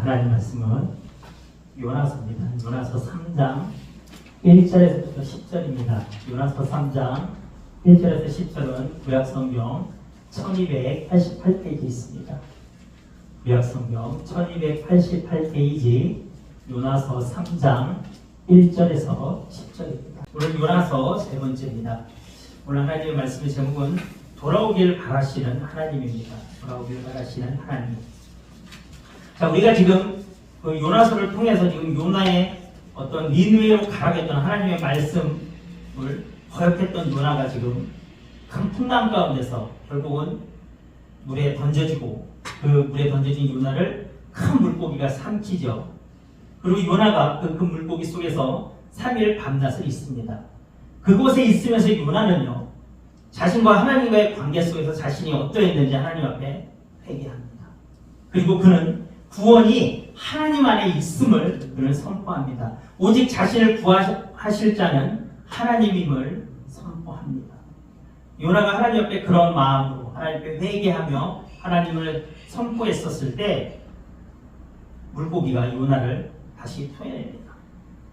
하나님 말씀은 요나서입니다. 요나서 3장 1절에서부터 10절입니다. 요나서 3장 1절에서 10절은 구약성경 1288페이지 있습니다. 구약성경 1288페이지 요나서 3장 1절에서 10절입니다. 오늘 요나서 세 번째입니다. 오늘 하나님의 말씀의 제목은 돌아오길 바라시는 하나님입니다. 돌아오길 바라시는 하나님. 자, 우리가 지금 그 요나서를 통해서 지금 요나의 어떤 니누에로 가라겠던 하나님의 말씀을 거역했던 요나가 지금 큰 풍랑 가운데서 결국은 물에 던져지고 그 물에 던져진 요나를 큰 물고기가 삼키죠. 그리고 요나가 그큰 물고기 속에서 3일 밤낮을 있습니다. 그곳에 있으면서 요나는요, 자신과 하나님과의 관계 속에서 자신이 어떠했는지 하나님 앞에 회개합니다. 그리고 그는 구원이 하나님 안에 있음을 그는 선포합니다. 오직 자신을 구하실 자는 하나님임을 선포합니다. 요나가 하나님 앞에 그런 마음으로 하나님 앞에 회개하며 하나님을 선포했었을 때 물고기가 요나를 다시 토해냅니다.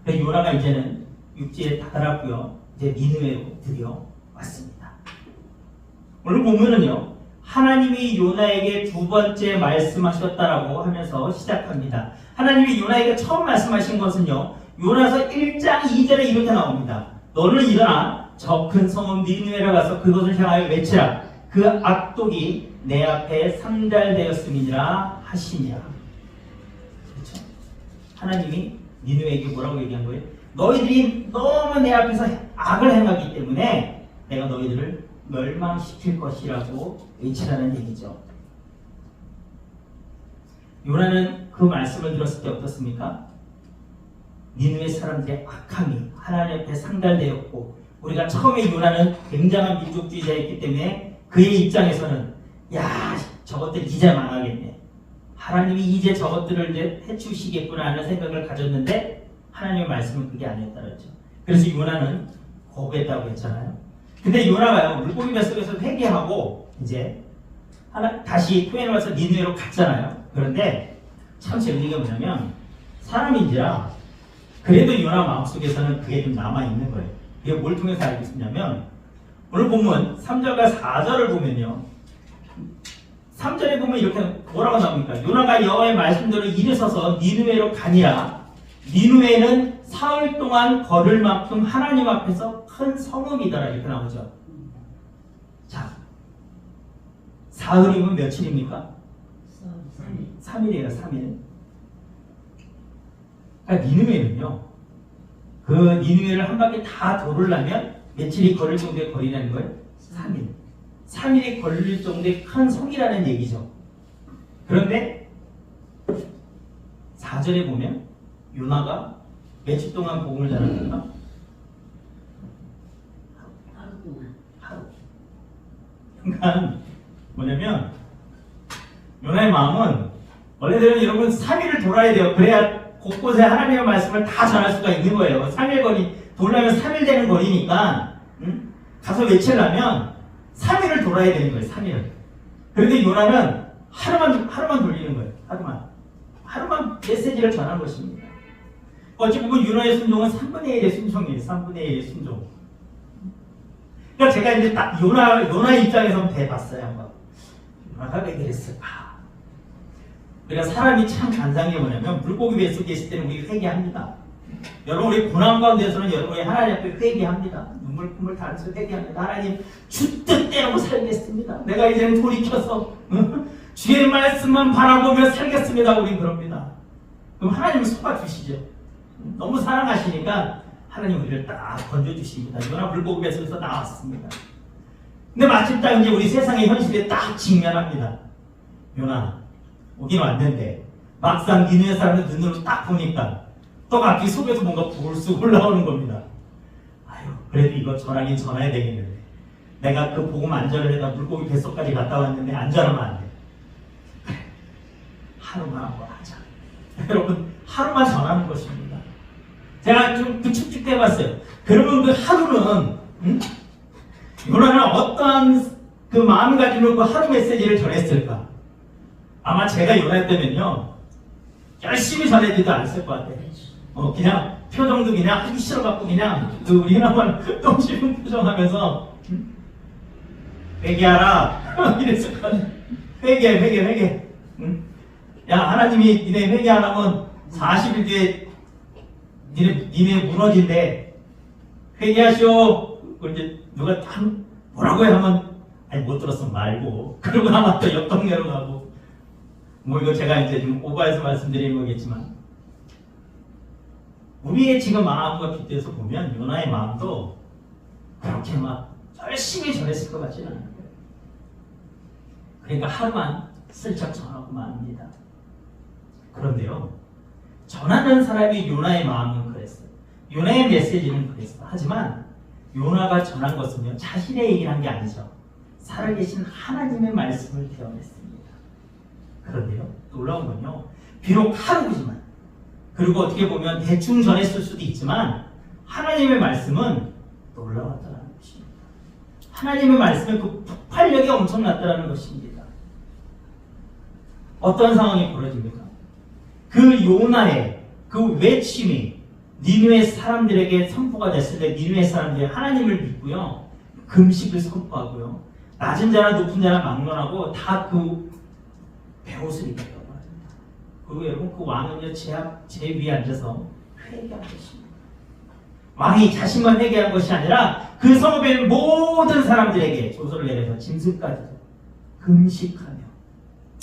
요나가 이제는 육지에 다다랐고요. 이제 니느웨로 드디어 왔습니다. 오늘 보면은요. 하나님이 요나에게 두 번째 말씀하셨다라고 하면서 시작합니다. 하나님이 요나에게 처음 말씀하신 것은요. 요나서 1장 2절에 이렇게 나옵니다. 너는 일어나 저 큰 성읍 니느웨로 가서 그것을 향하여 외치라. 그 악독이 내 앞에 상달되었음이니라 하시니라. 그렇죠? 하나님이 니느웨에게 뭐라고 얘기한 거예요? 너희들이 너무 내 앞에서 악을 행하기 때문에 내가 너희들을 멸망시킬 것이라고 외치라는 얘기죠. 요나는 그 말씀을 들었을 때 어떻습니까? 니누의 사람들의 악함이 하나님 앞에 상달되었고 우리가 처음에 요나는 굉장한 민족주의자였기 때문에 그의 입장에서는 야 저것들 이제 망하겠네 하나님이 이제 저것들을 이제 해치우시겠구나 하는 생각을 가졌는데 하나님의 말씀은 그게 아니었다랬죠 그래서 요나는 거부했다고 했잖아요 근데 요나가요 물고기 뱃속에서 회개하고 이제 하나 다시 토해를 와서 니누에로 갔잖아요 그런데 참 재밌는 게 뭐냐면 사람인지라 그래도 요나 마음속에서는 그게 좀 남아있는 거예요. 이게 뭘 통해서 알겠냐면 오늘 본문 3절과 4절을 보면요. 3절에 보면 이렇게 뭐라고 나옵니까? 요나가 여호와의 말씀대로 일에 서서 니누에로 가니라. 니누에는 사흘 동안 걸을 만큼 하나님 앞에서 큰 성읍이더라 이렇게 나오죠. 자, 사흘이면 며칠입니까? 3일이에요, 3일. 그러니까 니누에는요, 그 니누에를 한 바퀴 다 돌으려면 며칠이 걸릴 정도의 거리라는 거예요? 3일. 3일이 걸릴 정도의 큰 성이라는 얘기죠. 그런데 4절에 보면 요나가 며칠 동안 복음을 전합니까? 하루 동안 하루. 그러니까 뭐냐면 요나의 마음은 원래대로 여러분 3일을 돌아야 돼요. 그래야 곳곳에 하나님의 말씀을 다 전할 수가 있는 거예요. 3일 거리 돌려면 3일 되는 거리니까 응? 가서 외치려면 3일을 돌아야 되는 거예요. 3일. 그런데 요나는 하루만 하루만 돌리는 거예요. 하루만 하루만 메시지를 전한 것입니다. 어찌 보면 요나의 순종은 3분의 1의 순종이에요. 3분의 1의 순종. 그러니까 제가 이제 딱 요나 요나 입장에서 대봤어요 한번. 요나가 왜 그랬을까? 그러니까 사람이 참 간상이 뭐냐면 물고기 뱃속에 있을 때는 우리 회개합니다. 여러분 우리 고난 가운데서는 여러분이 하나님 앞에 회개합니다. 눈물 콧물 다면서 회개합니다. 하나님 주 뜻대로 살겠습니다. 내가 이제는 돌이켜서 응? 주의 말씀만 바라보며 살겠습니다. 우린 그럽니다. 그럼 하나님은 속아주시죠. 너무 사랑하시니까 하나님 우리를 딱 건져주십니다. 요나 뱃속에서 나왔습니다. 근데 마침 딱 이제 우리 세상의 현실에 딱 직면합니다. 요나 오긴 왔는데 막상 니네 사람들 눈으로 딱 보니까 또 갑자기 속에서 뭔가 불쑥 올라오는 겁니다. 아유 그래도 이거 전하긴 전해야 되겠는데 내가 그 복음 안전을 해다 물고기 뱃속까지 갔다 왔는데 안전하면 안 돼. 하루만 한번 하자. 여러분 하루만 전하는 것입니다. 제가 좀그 축축해 봤어요. 그러면 그 하루는 응? 요나는 어떠한 그 마음가짐으로 그 하루 메시지를 전했을까? 아마 제가 요나였다면요. 열심히 전해드도 않았을 것 같아. 어, 그냥 표정도 그냥 하기 싫어갖고 그냥 그 우리 나만 똥 씹은 표정하면서 응? 회개하라 이랬을 것 같아. 회개, 회개, 회개. 응? 야 하나님이 니네 회개 안 하면 40일 뒤에 니네 니네 무너진대. 회개하시오. 그 이제 누가 한 뭐라고 해 하면 아니 못 들었으면 말고 그러고 나면 또 옆 동네로 가고 뭐 이거 제가 이제 좀 오버해서 말씀드리는 거겠지만 우리의 지금 마음과 빗대서 보면 요나의 마음도 그렇게 막 열심히 전했을 것 같지는 않아요. 그러니까 하루만 슬쩍 전하고 맙니다. 그런데요, 전하는 사람이 요나의 마음은. 요나의 메시지는 그랬어. 하지만 요나가 전한 것은요, 자신의 얘기를 한 게 아니죠. 살아계신 하나님의 말씀을 대언했습니다. 그런데요, 놀라운 건요, 비록 하루지만, 그리고 어떻게 보면 대충 전했을 수도 있지만, 하나님의 말씀은 놀라웠다는 것입니다. 하나님의 말씀의 그 폭발력이 엄청났다는 것입니다. 어떤 상황이 벌어집니까? 그 요나의 그 외침이 니누의 사람들에게 선포가 됐을 때 니누의 사람들이 하나님을 믿고요. 금식을 선포하고요. 낮은 자나 높은 자나 막론하고 다 그 배옷을 입었다고 합니다. 그리고 여러분 그 왕은요 제, 앞, 제 위에 앉아서 회개한 것입니다. 왕이 자신만 회개한 것이 아니라 그 있는 모든 사람들에게 조서를 내려서 짐승까지도 금식하며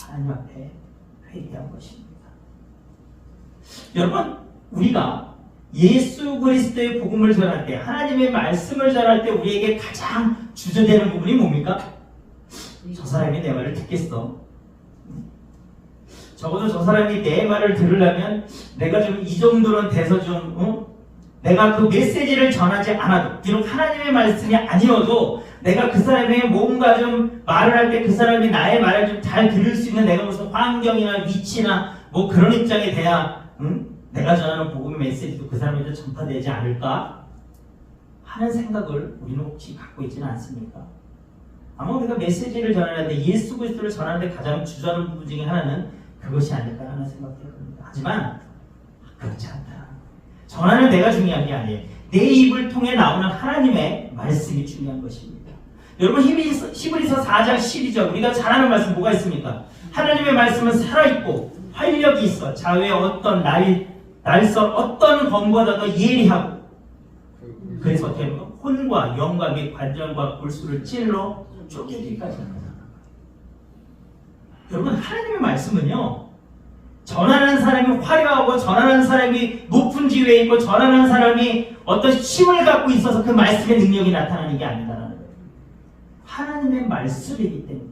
하나님 앞에 회개한 것입니다. 여러분 우리가 예수 그리스도의 복음을 전할 때 하나님의 말씀을 전할 때 우리에게 가장 주저되는 부분이 뭡니까? 저 사람이 내 말을 듣겠어. 적어도 저 사람이 내 말을 들으려면 내가 좀 이 정도는 돼서 좀 어? 내가 그 메시지를 전하지 않아도 비록 하나님의 말씀이 아니어도 내가 그 사람의 뭔가 좀 말을 할 때 그 사람이 나의 말을 좀 잘 들을 수 있는 내가 무슨 환경이나 위치나 뭐 그런 입장이 돼야 응? 내가 전하는 복음의 메시지도 그 사람에게 전파되지 않을까 하는 생각을 우리는 혹시 갖고 있지는 않습니까? 아마 우리가 메시지를 전하는데 예수 그리스도를 전하는데 가장 주저하는 부분 중에 하나는 그것이 아닐까 하는 생각이 듭니다. 하지만 그렇지 않다. 전하는 내가 중요한 게 아니에요. 내 입을 통해 나오는 하나님의 말씀이 중요한 것입니다. 여러분 히브리서, 히브리서 4장 12절 우리가 잘 아는 말씀 뭐가 있습니까? 하나님의 말씀은 살아있고 활력이 있어 자외 어떤 날, 날선 어떤 검보다도 예리하고 그래서 어떻게 하면 혼과 영과 및 관절과 골수를 찔러 쪼개기까지 합니다. 여러분 하나님의 말씀은요 전하는 사람이 화려하고 전하는 사람이 높은 지위에 있고 전하는 사람이 어떤 힘을 갖고 있어서 그 말씀의 능력이 나타나는 게 아니다라는 거예요. 하나님의 말씀이기 때문에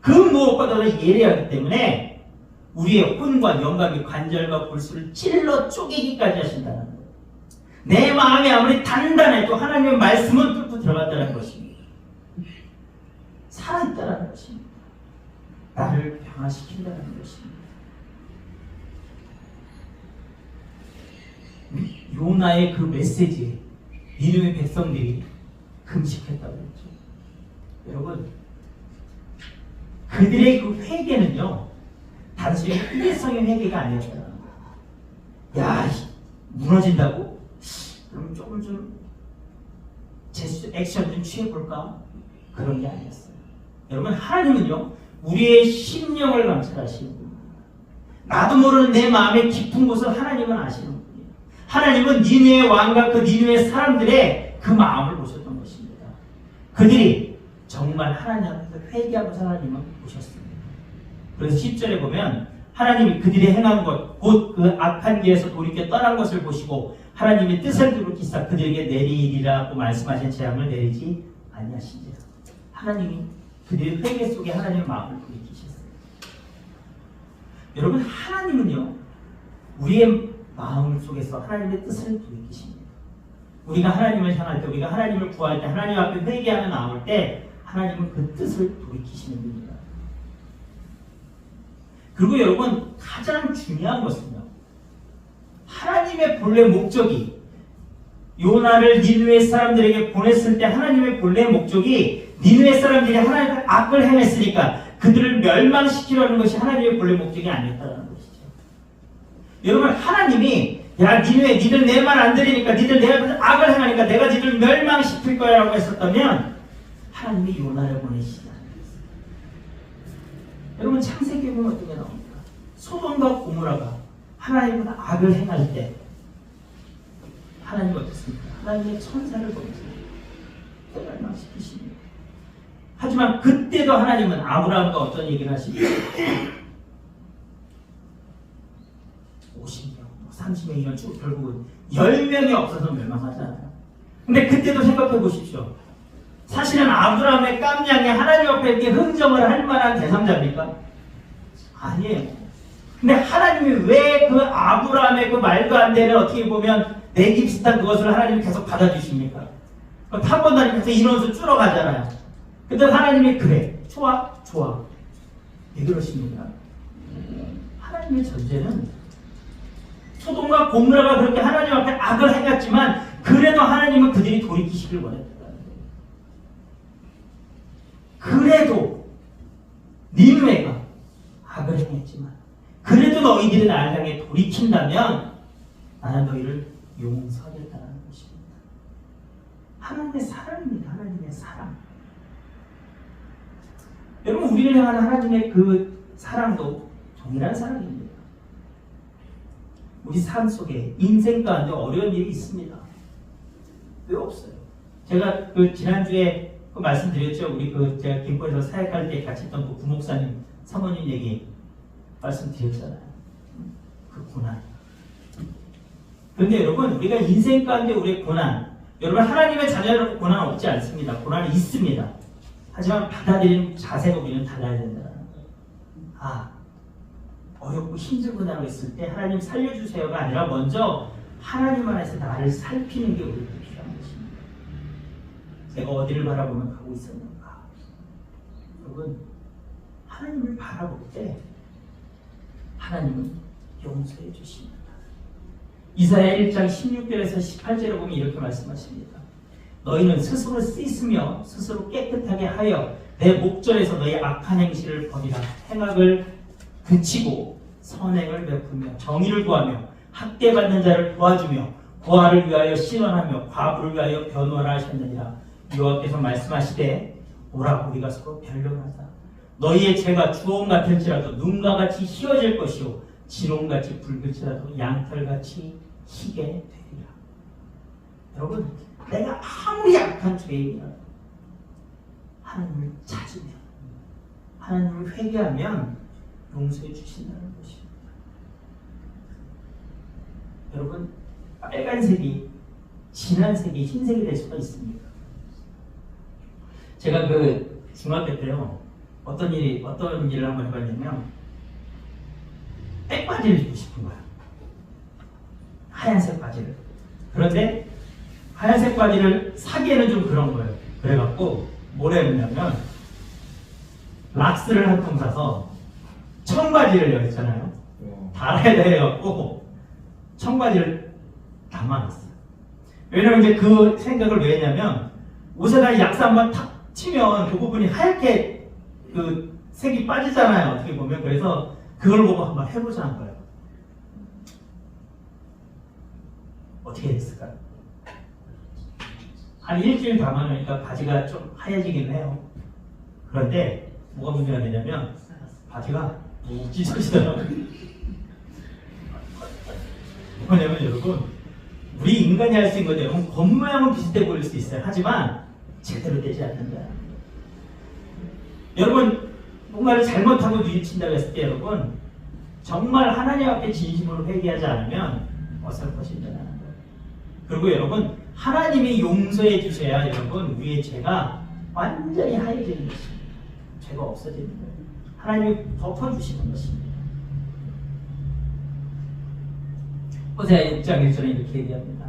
그 무엇보다도 예리하기 때문에 우리의 혼과 영감이 관절과 골수를 찔러 쪼개기까지 하신다는 거예요. 내 마음이 아무리 단단해도 하나님의 말씀은 뚫고 들어간다는 것입니다. 살아있다는 것입니다. 나를 변화시킨다는 것입니다. 요나의 그 메시지에 니누의 백성들이 금식했다고 했죠. 여러분, 그들의 그 회개는요, 단순히 일성의 회개가 아니었다. 야, 무너진다고? 그럼 조금 좀 제스 액션 좀 취해볼까? 그런 게 아니었어요. 여러분, 하나님은요, 우리의 심령을 감찰하시는 분입니다. 나도 모르는 내 마음의 깊은 곳을 하나님은 아시는 분이에요. 하나님은 니누의 왕과 그 니누의 사람들의 그 마음을 보셨던 것입니다. 그들이 정말 하나님 앞에서 회개하면서 하나님은 보셨습니다. 그래서 10절에 보면 하나님이 그들이 행한 것, 곧 그 악한 길에서 돌이켜 떠난 것을 보시고 하나님의 뜻을 두루기사 그들에게 내리리라고 말씀하신 재앙을 내리지 아니하신지라. 하나님이 그들의 회개 속에 하나님의 마음을 돌이키셨어요. 여러분 하나님은요 우리의 마음 속에서 하나님의 뜻을 돌이키십니다. 우리가 하나님을 향할 때, 우리가 하나님을 구할 때, 하나님 앞에 회개하며 나올 때, 하나님은 그 뜻을 돌이키시는 분입니다. 그리고 여러분, 가장 중요한 것은요. 하나님의 본래 목적이 요나를 니누의 사람들에게 보냈을 때 하나님의 본래 목적이 니누의 사람들이 하나님의 악을 행했으니까 그들을 멸망시키려는 것이 하나님의 본래 목적이 아니었다는 것이죠. 여러분 하나님이 야 니네 니들 내 말 안 들으니까 니들 내 악을 행하니까 내가 니들 멸망시킬 거야 라고 했었다면 하나님이 요나를 보내시다. 여러분 창세기에 보면 어떻게 나옵니까? 소돔과 고모라가 하나님보다 악을 행할 때 하나님 어떻습니까? 하나님의 천사를 보내서 멸망시키십니다. 하지만 그때도 하나님은 아브라함과 어떤 얘기를 하십니까? 50명, 30명이면 쭉 결국은 10명이 없어서 멸망하잖아요. 근데 그때도 생각해 보십시오. 사실은 아브라함의 깜냥이 하나님 앞에 이렇게 흥정을 할 만한 대상자입니까? 아니에요. 근데 하나님이 왜 그 아브라함의 그 말도 안 되는 어떻게 보면 내기 비슷한 그것을 하나님이 계속 받아주십니까? 한번 다니면서 인원수 줄어가잖아요. 근데 하나님이 그래. 좋아, 좋아. 왜 그러십니까? 하나님의 전제는 소돔과 고무라가 그렇게 하나님 앞에 악을 행했지만 그래도 하나님은 그들이 돌이키시길 거예요. 그래도 니누에가 악을 행했지만 그래도 너희들이 나를 향해 돌이킨다면 나는 너희를 용서하겠다는 것입니다. 하나님의 사랑입니다. 하나님의 사랑. 여러분 우리를 향한 하나님의 그 사랑도 동일한 사랑입니다. 우리 삶 속에 인생 가운데 어려운 일이 있습니다. 왜 없어요? 제가 그 지난주에 그 말씀드렸죠. 우리 그 제가 김포에서 사역할 때 같이 했던 그 부목사님 사모님 얘기 말씀드렸잖아요. 그 고난. 그런데 여러분 우리가 인생 가운데 우리의 고난 여러분 하나님의 자녀는 고난 없지 않습니다. 고난이 있습니다. 하지만 받아들이는 자세가 우리는 달라야 된다는. 아 어렵고 힘들고 나고 있을 때 하나님 살려주세요가 아니라 먼저 하나님 안에서 나를 살피는 게 필요한 것입니다. 내가 어디를 바라보며 가고 있었는가? 여러분 하나님을 바라볼 때 하나님은 용서해 주십니다. 이사야 1장 16절에서 18절에 보면 이렇게 말씀하십니다. 너희는 스스로 씻으며 스스로 깨끗하게 하여 내 목전에서 너희 악한 행실을 버리라. 행악을 그치고 선행을 베풀며 정의를 구하며 학대받는 자를 도와주며 고아를 위하여 신원하며 과부를 위하여 변호하라 하셨느니라. 여호와께서 말씀하시되 오라 우리가 서로 변론하자. 너희의 죄가 주홍 같을지라도 눈과 같이 희어질 것이요 진홍같이 붉을지라도 양털같이 희게 되리라. 여러분 내가 아무리 약한 죄인이라도 하나님을 찾으면 하나님을 회개하면 용서해 주신다는 것입니다. 여러분 빨간색이 진한 색이 흰색이 될 수가 있습니다. 제가 그 중학교 때요 어떤 일이 어떤 일을 한번 해봤냐면 백바지를 입고 싶은 거야. 하얀색 바지를. 그런데 하얀색 바지를 사기에는 좀 그런 거예요. 그래갖고 뭘 했냐면 락스를 한 통 사서 청바지를 여기 있잖아요. 달아야 돼갖고 청바지를 담아놨어요. 왜냐면 이제 그 생각을 왜 했냐면 옷에다 약사 한번 탁 치면 그 부분이 하얗게 그 색이 빠지잖아요. 어떻게 보면 그래서 그걸 보고 한번 해보자는 거예요. 어떻게 됐을까요? 한 일주일 담아놓으니까 바지가 좀 하얘지긴 해요. 그런데 뭐가 문제가 되냐면 바지가 묵 찢어지더라고요. 뭐냐면 여러분 우리 인간이 할 수 있는 여러분 겉모양은 비슷해 보일 수 있어요. 하지만 제대로 되지 않는다. 여러분 뭔가를 잘못하고 뉘우친다고 했을 때 여러분 정말 하나님 앞에 진심으로 회개하지 않으면 어설퍼진다는 거예요. 그리고 여러분 하나님이 용서해 주셔야 여러분 우리의 죄가 완전히 하얘지는 것입니다. 죄가 없어지는 거예요. 하나님이 덮어주시는 것입니다. 호세아 6장 1절에 이렇게 얘기합니다.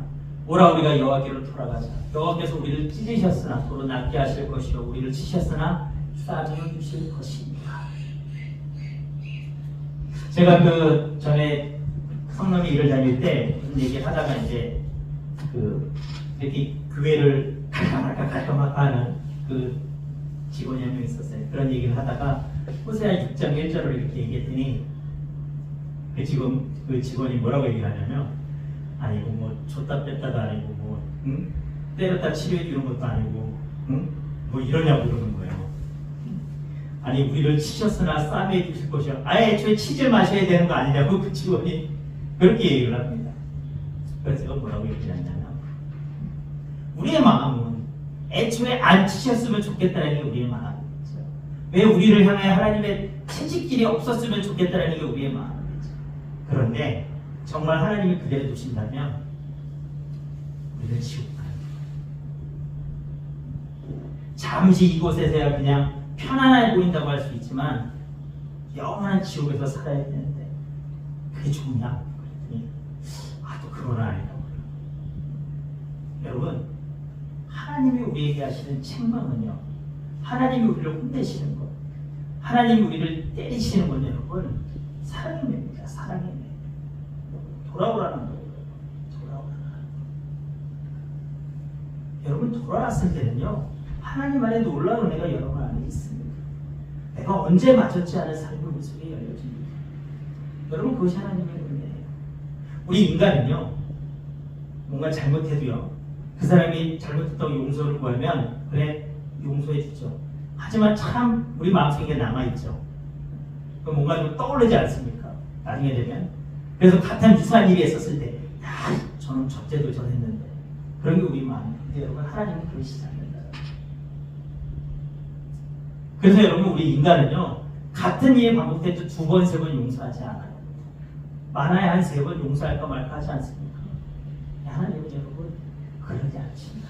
오라 우리가 여호와께로 돌아가자. 여호와께서 우리를 찢으셨으나 도로 낫게 하실 것이요 우리를 치셨으나 싸매어 주실 것입니다. 제가 그 전에 성남에 일을 다닐 때 무슨 얘기 하다가 이제 그 이렇게 교회를 갈까 말까 갈까 말까 하는 그 직원이 한 명 있었어요. 그런 얘기를 하다가 호세아 6장 1절을 이렇게 얘기했더니 그 지금 그 직원이 뭐라고 얘기하냐면 아니 이거 뭐 줬다 뺐다도 아니고 뭐 응? 때렸다 치료해 주는 것도 아니고 응? 뭐 이러냐고 그러는 거예요. 아니 우리를 치셨으나 싸매해 주실 것이요. 아예 애초에 치질 마셔야 되는 거 아니냐고 그 직원이 그렇게 얘기를 합니다. 그래서 제가 뭐라고 얘기하냐면 우리의 마음은 애초에 안 치셨으면 좋겠다는 게 우리의 마음이죠. 왜 우리를 향해 하나님의 채찍질이 없었으면 좋겠다는 게 우리의 마음이죠. 그런데 정말 하나님이 그대로 두신다면 우리는 지옥 가요. 잠시 이곳에서야 그냥 편안해 보인다고 할 수 있지만 영원한 지옥에서 살아야 되는데 그게 좋냐? 아또 그건 아니라고 여러분 하나님이 우리에게 하시는 책망은요 하나님이 우리를 혼내시는 것 하나님이 우리를 때리시는 건 여러분 사랑의 매 돌아오라는 거예요 돌아오라는 거 여러분 돌아왔을 때는요 하나님 안에 놀라운 은혜가 여러분 안에 있습니다 내가 언제 맞췄지 않은 삶의 속에 열려집니다 여러분 그것이 하나님의 은혜예요 우리 인간은요 뭔가 잘못해도요 그 사람이 잘못했다고 용서를 구하면 그래 용서해 주죠. 하지만 참 우리 마음속에 남아 있죠. 그 뭔가 좀 떠오르지 않습니까? 나중에 되면 그래서 같은 유사한 일이 있었을 때, 야 저는 적재도 저랬는데 그런 게 우리 마음에. 근데 여러분 하나님은 그러시지 않는다. 그래서 여러분 우리 인간은요 같은 일이 반복돼도 두 번, 세 번 용서하지 않아요. 많아야 한 세 번 용서할까 말까 하지 않습니까? 하나님은 여러분 그러지 않습니다.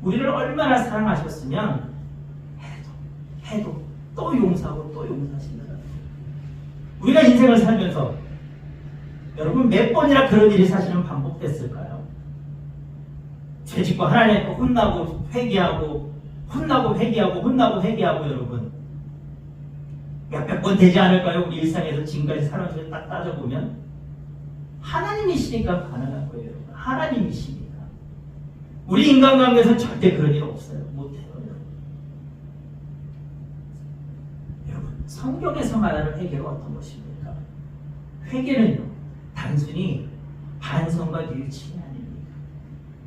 우리를 얼마나 사랑하셨으면 해도 해도 또 용서하고 또 용서하신다. 우리가 인생을 살면서 여러분 몇 번이나 그런 일이 사실은 반복됐을까요? 죄짓고 하나님 앞에 혼나고 회개하고 혼나고 회개하고 혼나고 회개하고 여러분 몇백 번 되지 않을까요? 우리 일상에서 지금까지 살아오면서 딱 따져보면 하나님이시니까 가능한 거예요. 여러분. 하나님이시니까. 우리 인간관계에서는 절대 그런 일 없어요. 못해요. 여러분. 여러분, 성경에서 말하는 회개가 어떤 것입니까? 회개는요, 단순히 반성과 뉘우침이 아닙니다.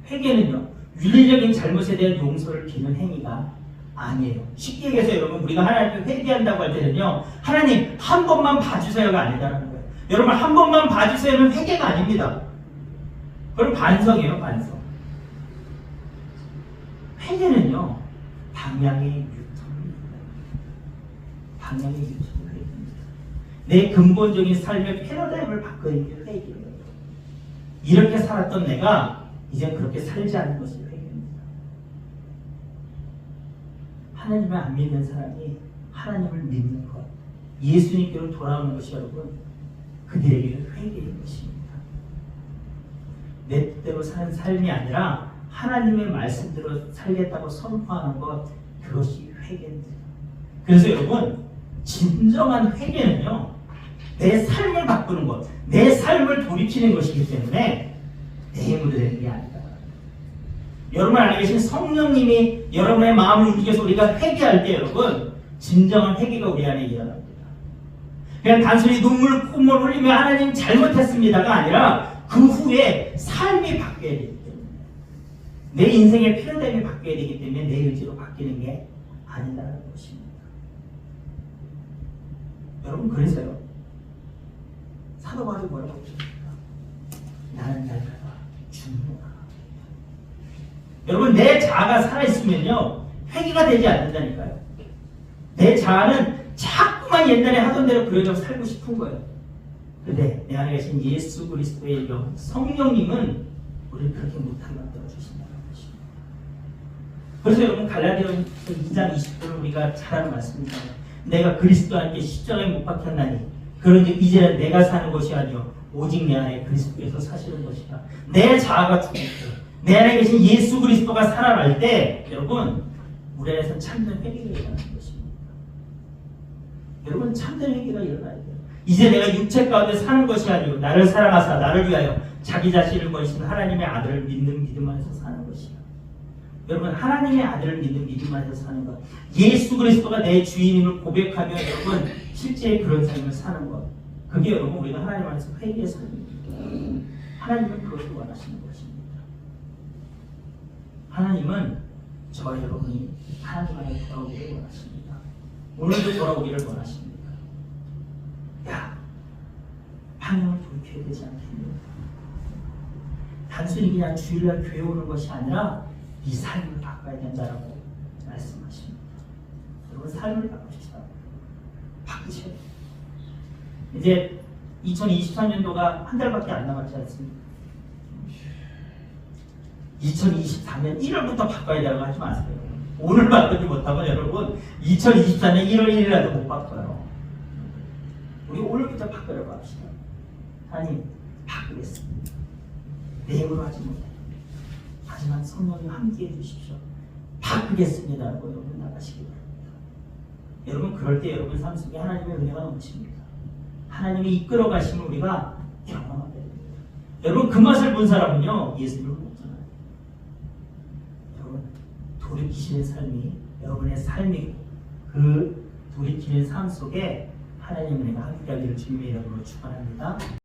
회개는요, 윤리적인 잘못에 대한 용서를 비는 행위가 아니에요. 쉽게 얘기해서 여러분, 우리가 하나님을 회개한다고 할 때는요, 하나님 한 번만 봐주세요가 아니다라는 거예요. 여러분, 한 번만 봐주세요는 회개가 아닙니다. 그럼 반성이에요, 반성. 회개는요, 방향의 유턴입니다. 방향의 됩니다. 내 근본적인 삶의 패러다임을 게 회개예요. 이렇게 살았던 내가 이제 그렇게 살지 않는 것이 회개입니다. 하나님을 안 믿는 사람이 하나님을 믿는 것, 예수님께로 돌아오는 것이 여러분, 그들에게는 회개인 것입니다. 내 뜻대로 사는 삶이 아니라 하나님의 말씀대로 살겠다고 선포하는 것 그것이 회개입니다. 그래서 여러분 진정한 회개는요 내 삶을 바꾸는 것, 내 삶을 돌이키는 것이기 때문에 내 힘으로 되는 게 아니다. 여러분 안에 계신 성령님이 여러분의 마음을 움직여서 우리가 회개할 때 여러분 진정한 회개가 우리 안에 일어납니다. 그냥 단순히 눈물 콧물 흘리며 하나님 잘못했습니다가 아니라 그 후에 삶이 바뀌어야 되기 때문에 내 인생의 패러다임이 바뀌어야 되기 때문에 내 의지로 바뀌는 게 아니다라는 것입니다. 여러분 그래서요 사도 바울이 뭐라고? 나는 날까봐 죽는다. 여러분 내 자아가 살아있으면요 회개가 되지 않는다니까요. 내 자아는 자꾸만 옛날에 하던 대로 그러려고 살고 싶은 거예요. 근데 내 안에 계신 예수 그리스도의 영 성령님은 우리를 그렇게 못하게 만들어 주신다는 것입니다. 그래서 여러분 갈라디아 2장 20절을 우리가 잘 아는 말씀입니다. 내가 그리스도와 함께 십자가에 못 박혔나니 그런즉 이제는 내가 사는 것이 아니요 오직 내 안에 그리스도께서 사시는 것이다. 내 자아가 죽을 때, 내 안에 계신 예수 그리스도가 살아날 때 여러분 우리 안에서 참된 회개가 일어나는 것입니다. 여러분 참된 회개가 일어나야 돼요. 이제 내가 육체 가운데 사는 것이 아니고 나를 사랑하사 나를 위하여 자기 자신을 버리신 하나님의 아들을 믿는 믿음 안에서 사는 것이야. 여러분 하나님의 아들을 믿는 믿음 안에서 사는 것. 예수 그리스도가 내 주인임을 고백하며 여러분 실제 그런 삶을 사는 것. 그게 여러분 우리가 하나님 안에서 회개의 삶입니다. 하나님은 그것을 원하시는 것입니다. 하나님은 저 여러분이 하나님 안에 돌아오기를 원하십니다. 오늘도 돌아오기를 원하십니다. 야, 방향을 돌이켜야 되지 않겠니? 단순히 그냥 주일날 교회 오는 것이 아니라 이 삶을 바꿔야 된다라고 말씀하십니다. 여러분 삶을 바꾸시다. 바꾸셔야 돼요. 이제 2023년도가 한 달밖에 안 남았지 않습니까? 2024년 1월부터 바꿔야 되라고 하지 마세요. 오늘 바꾸지 못하면 여러분 2024년 1월 1일이라도 못 바꿔요. 우리 오늘부터 바꾸려고 합시다. 하나님 바꾸겠습니다. 내 힘으로 하지 못해. 하지만 성령님 함께 해 주십시오. 바꾸겠습니다. 라고 여러분 나가시기 바랍니다. 여러분 그럴 때 여러분 삶 속에 하나님의 은혜가 넘칩니다. 하나님이 이끌어 가시면 우리가 경험하게 됩니다. 여러분 그 맛을 본 사람은요 예수님을 못 전해요. 여러분 돌이키시는 삶이 여러분의 삶이고 그 돌이키는 삶 속에 하나님의 은혜가 함께하기를 주님의 이름으로 축원합니다.